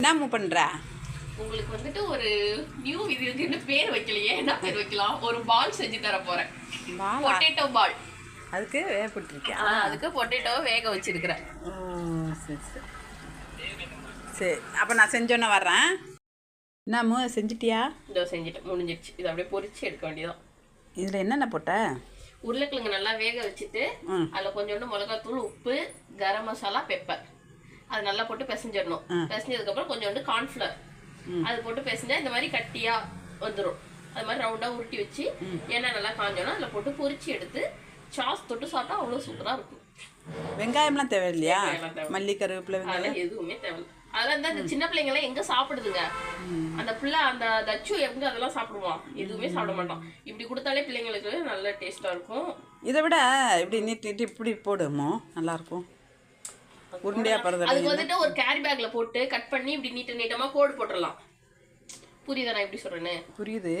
என்ன பண்ற? உங்களுக்கு வந்துட்டு ஒரு நியூ இது இருக்குன்னு பேர் வைக்கலையே என்ன பேர் வைக்கலாம்? ஒரு பால் செஞ்சு தர போறேன். பாலா? பொட்டேட்டோ பால் அதுக்கு வேப்பட்டுருக்கியா அதுக்கு பொட்டேட்டோவை வேக வச்சிருக்கிறேன். சரி சரி. சரி அப்போ நான் செஞ்சோன்னே வர்றேன். என்னம்மு செஞ்சிட்டியா? இதோ செஞ்சுட்டு முடிஞ்சிடுச்சு இதை அப்படியே பொரிச்சு எடுக்க வேண்டியதான் இதில் என்னென்ன போட்ட? உருளைக்கிழங்கு நல்லா வேக வச்சுட்டு. அதில் கொஞ்சோண்டு மிளகாத்தூள் உப்பு கரம் மசாலா பெப்பர் அது நல்லா போட்டு பிசைஞ்சிடணும். பிசைஞ்சதுக்கப்புறம் கொஞ்சோண்டு கார்ன்ஃப்ளவர் அது போட்டு பிசைஞ்சா இந்த மாதிரி கட்டியா வந்துடும் அது மாதிரி ரவுண்டாக உருட்டி வச்சு எண்ணெய் நல்லா காஞ்சோன்னா அதில் போட்டு பொரிச்சு எடுத்து சாஸ் தொட்டு சாப்பிட்டா அவ்வளோ சூப்பராக இருக்கும். வெங்காயம்லாம் தேவை. மல்லி கருவேப்பிலை வெங்காயம்? எதுவுமே தேவையில்ல. அதெல்லாம் இந்த சின்ன பிள்ளைங்களாம் எங்க சாப்பிடுதுங்க? அந்த பிள்ளை அந்த தச்சு எங்க அதெல்லாம் சாப்பிடுவான் எதுவுமே சாப்பிட மாட்டான். இப்படி கொடுத்தாலே பிள்ளைங்களுக்கு நல்ல டேஸ்டா இருக்கும். இதை விட இப்படி நீட்டி நீட்டி இப்படி போடுமோ நல்லாயிருக்கும் உருண்டையாக போடுறது அதுக்கு வந்துட்டு ஒரு கேரி பேக்ல போட்டு கட் பண்ணி இப்படி நீட்ட நீட்டமா கோடு போட்டுடலாம். புரியுதா நான் எப்படி சொல்றேன்னு? புரியுது.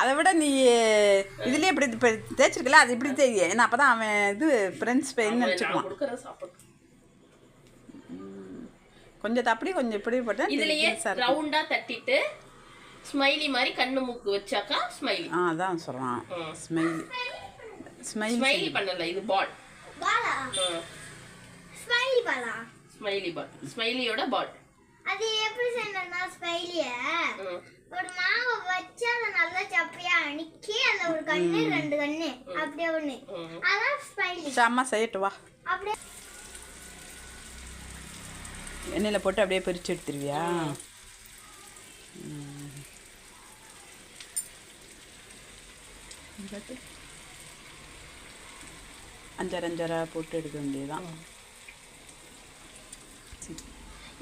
அதை விட நீ இதுலயே இப்படி இப்போ தேய்ச்சிருக்கல அது இப்படி தேய். ஏன்னா அப்போ தான் அவன் இது ஃப்ரெண்ட்ஸ் பெயின் நான் நினச்சிக்குவான் கொஞ்சம் அப்படி கொஞ்சம் இப்படி போட்டா இதுலயே. ரவுண்டா தட்டிட்டு ஸ்மைலி மாதிரி கண்ணு மூக்கு வச்சாக்கா ஸ்மைலி ஆ அதான் சொல்கிறான் ஸ்மைலி ஸ்மைலி ஸ்மைலி பண்ணல இது பால் பாலா? Smiley Bala? Smiley ball. ஸ்மைலியோட ball. அது எப்படி செய்யணும்னா ஸ்மைலிய ஒரு மாவை வச்சு அதை நல்லா சப்பையா அணிக்கி அதுல ஒரு கண்ணு ரெண்டு கண்ணு அப்படியே ஒண்ணு. அதான் ஸ்மைலி. அம்மா செய்யட்டு வா. அப்படியே எண்ணெயில் போட்டு அப்படியே பிரித்து எடுத்துருவியா? ம். அஞ்சரை அஞ்சரை போட்டு எடுக்க வேண்டியதுதான்.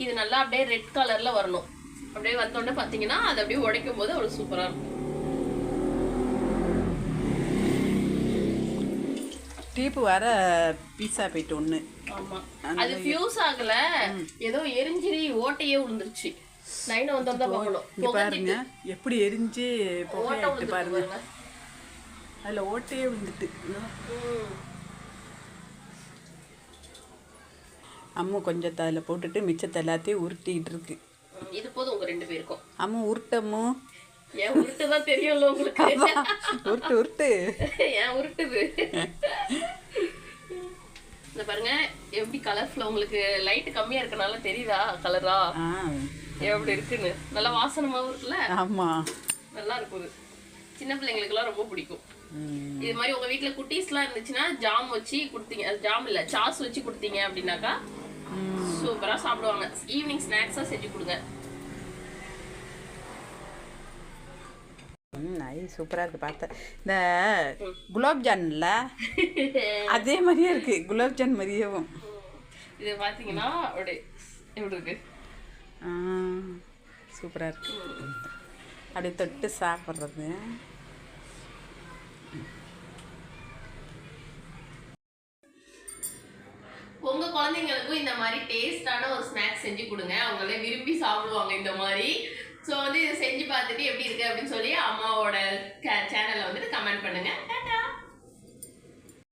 இது நல்லா அப்படியே ரெட் கலர்ல வரணும். அப்படியே வந்தோடனே பாத்தீங்கன்னா அது அப்படியே உடைக்கும் போது அவ்வளவு சூப்பரா இருக்கும். டீப்பு வர பீஸா போயிட்டு ஒன்று ஆமா. அது ஃபியூஸ் ஆகல. ஏதோ எரிஞ்சிரி ஓட்டையே விழுந்துருச்சு நைன வந்தோம் தான் பார்க்கணும். பாருங்க. எப்படி எரிஞ்சு பாருங்க. பாருங்க. அதில் ஓட்டையே விழுந்துட்டு அம்மு கொஞ்சத்தை அதில் போட்டுட்டு மிச்சத்தை எல்லாத்தையும் உருட்டிக்கிட்டு இருக்கு இது போதும் உங்க ரெண்டு பேருக்கும். அம்மு உருட்டம்மு ஏன் உருட்டு தான் தெரியும்ல உங்களுக்கு? உருட்டு உருட்டு. ஏன் உருட்டுது? இந்த பாருங்க எப்படி கலர்ஃபுல்லா உங்களுக்கு லைட் கம்மியா இருக்கனால தெரியுதா கலரா எப்படி இருக்குன்னு? நல்லா வாசனமாவும் இருக்குல்ல? ஆமாம் நல்லா இருக்கும் சின்ன பிள்ளைங்களுக்குலாம் ரொம்ப பிடிக்கும். இது மாதிரி உங்க வீட்ல குட்டீஸ்லாம் இருந்துச்சுன்னா ஜாம் வச்சு கொடுத்தீங்க. அது ஜாம் இல்ல சாஸ் வச்சு கொடுத்தீங்க அப்படின்னாக்கா சூப்பரா சாப்பிடுவாங்க. ஈவினிங் ஸ்நாக்ஸா செஞ்சு கொடுங்க. சூப்பராக இருக்குது பார்த்தேன் இந்த குலாப் ஜான்ல அதே மாதிரியே இருக்கு. குலாப் ஜான் மாதிரியேவும். இது பாத்தீங்கன்னா அப்படியே எப்படி இருக்கு? சூப்பராக இருக்கு. அப்படியே தொட்டு சாப்பிட்றது. உங்க குழந்தைங்களுக்கும் இந்த மாதிரி டேஸ்டான ஒரு ஸ்நாக்ஸ் செஞ்சு கொடுங்க. அவங்களே விரும்பி சாப்பிடுவாங்க இந்த மாதிரி. ஸோ வந்து இதை செஞ்சு பார்த்துட்டு எப்படி இருக்கு அப்படின்னு சொல்லி அம்மாவோட சேனலை வந்துட்டு கமெண்ட் பண்ணுங்க. டாட்டா